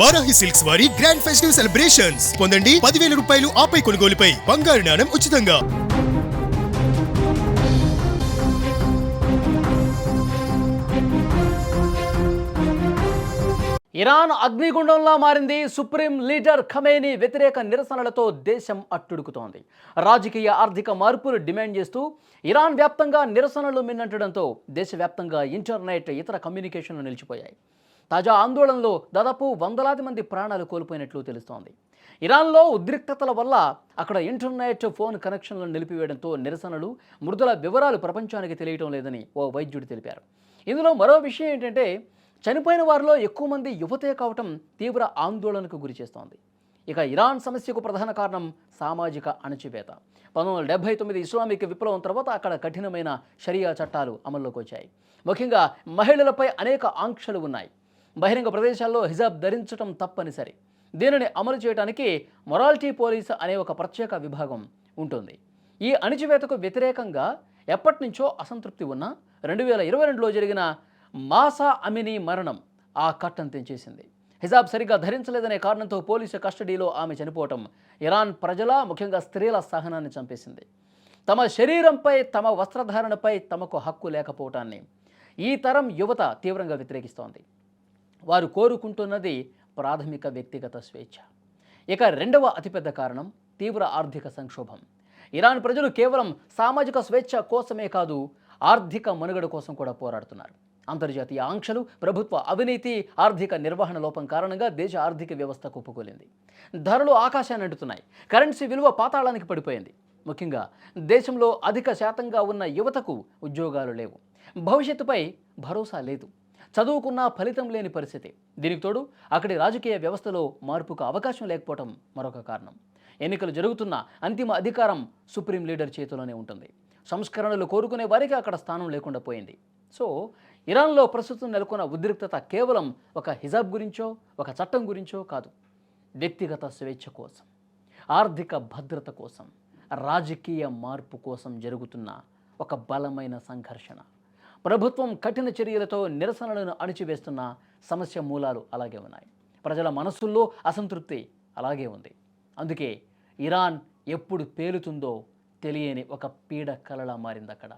Varahi silks వారి grand festive celebrations పొందండి పదివేల రూపాయలు ఆపై కొనుగోలుపై. బంగారు నాణం ఉచితంగా. ఇరాన్ అగ్నిగుండంలా మారింది. సుప్రీం లీడర్ ఖమేని వ్యతిరేక నిరసనలతో దేశం అట్టుడుకుతోంది. రాజకీయ ఆర్థిక మార్పులు డిమాండ్ చేస్తూ ఇరాన్ వ్యాప్తంగా నిరసనలు మిన్నంటడంతో దేశవ్యాప్తంగా ఇంటర్నెట్ ఇతర కమ్యూనికేషన్లు నిలిచిపోయాయి. తాజా ఆందోళనలో దాదాపు వందలాది మంది ప్రాణాలు కోల్పోయినట్లు తెలుస్తోంది. ఇరాన్లో ఉద్రిక్తతల వల్ల అక్కడ ఇంటర్నెట్ ఫోన్ కనెక్షన్లను నిలిపివేయడంతో నిరసనలు మృదుల వివరాలు ప్రపంచానికి తెలియటం లేదని ఓ వైద్యుడు తెలిపారు. ఇందులో మరో విషయం ఏంటంటే చనిపోయిన వారిలో ఎక్కువ మంది యువతే కావటం తీవ్ర ఆందోళనకు గురిచేస్తోంది ఇక ఇరాన్ సమస్యకు ప్రధాన కారణం సామాజిక అణచివేత. పంతొమ్మిది వందల డెబ్బై తొమ్మిది ఇస్లామిక్ విప్లవం తర్వాత అక్కడ కఠినమైన షరియా చట్టాలు అమల్లోకి వచ్చాయి. ముఖ్యంగా మహిళలపై అనేక ఆంక్షలు ఉన్నాయి. బహిరంగ ప్రదేశాల్లో హిజాబ్ ధరించడం తప్పనిసరి. దీనిని అమలు చేయడానికి మొరాలిటీ పోలీస్ అనే ఒక ప్రత్యేక విభాగం ఉంటుంది. ఈ అణిచివేతకు వ్యతిరేకంగా ఎప్పటి నుంచో అసంతృప్తి ఉన్న రెండు వేల ఇరవై రెండులో జరిగిన మాసా అమిని మరణం ఆ కట్టం తెంచేసింది. హిజాబ్ సరిగ్గా ధరించలేదనే కారణంతో పోలీసు కస్టడీలో ఆమె చనిపోవటం ఇరాన్ ప్రజల ముఖ్యంగా స్త్రీల సహనాన్ని చంపేసింది. తమ శరీరంపై తమ వస్త్రధారణపై తమకు హక్కు లేకపోవటాన్ని ఈ తరం యువత తీవ్రంగా వ్యతిరేకిస్తోంది. వారు కోరుకుంటున్నది ప్రాథమిక వ్యక్తిగత స్వేచ్ఛ. ఇక రెండవ అతిపెద్ద కారణం తీవ్ర ఆర్థిక సంక్షోభం. ఇరాన్ ప్రజలు కేవలం సామాజిక స్వేచ్ఛ కోసమే కాదు ఆర్థిక మనుగడ కోసం కూడా పోరాడుతున్నారు. అంతర్జాతీయ ఆంక్షలు ప్రభుత్వ అవినీతి ఆర్థిక నిర్వహణ లోపం కారణంగా దేశ ఆర్థిక వ్యవస్థ కుప్పకూలింది ధరలు ఆకాశాన్ని అంటుతున్నాయి. కరెన్సీ విలువ పాతాళానికి పడిపోయింది. ముఖ్యంగా దేశంలో అధిక శాతంగా ఉన్న యువతకు ఉద్యోగాలు లేవు. భవిష్యత్తుపై భరోసా లేదు. చదువుకున్నా ఫలితం లేని పరిస్థితి. దీనికి తోడు అక్కడి రాజకీయ వ్యవస్థలో మార్పుకు అవకాశం లేకపోవడం మరొక కారణం. ఎన్నికలు జరుగుతున్న అంతిమ అధికారం సుప్రీం లీడర్ చేతిలోనే ఉంటుంది. సంస్కరణలు కోరుకునే వారికి అక్కడ స్థానం లేకుండా పోయింది. సో ఇరాన్లో ప్రస్తుతం నెలకొన్న ఉద్రిక్తత కేవలం ఒక హిజాబ్ గురించో ఒక చట్టం గురించో కాదు. వ్యక్తిగత స్వేచ్ఛ కోసం ఆర్థిక భద్రత కోసం రాజకీయ మార్పు కోసం జరుగుతున్న ఒక బలమైన సంఘర్షణ. ప్రభుత్వం కఠిన చర్యలతో నిరసనలను అణిచివేస్తున్న సమస్య మూలాలు అలాగే ఉన్నాయి. ప్రజల మనస్సుల్లో అసంతృప్తి అలాగే ఉంది. అందుకే ఇరాన్ ఎప్పుడు పేలుతుందో తెలియని ఒక పీడ కలలా మారింది అక్కడ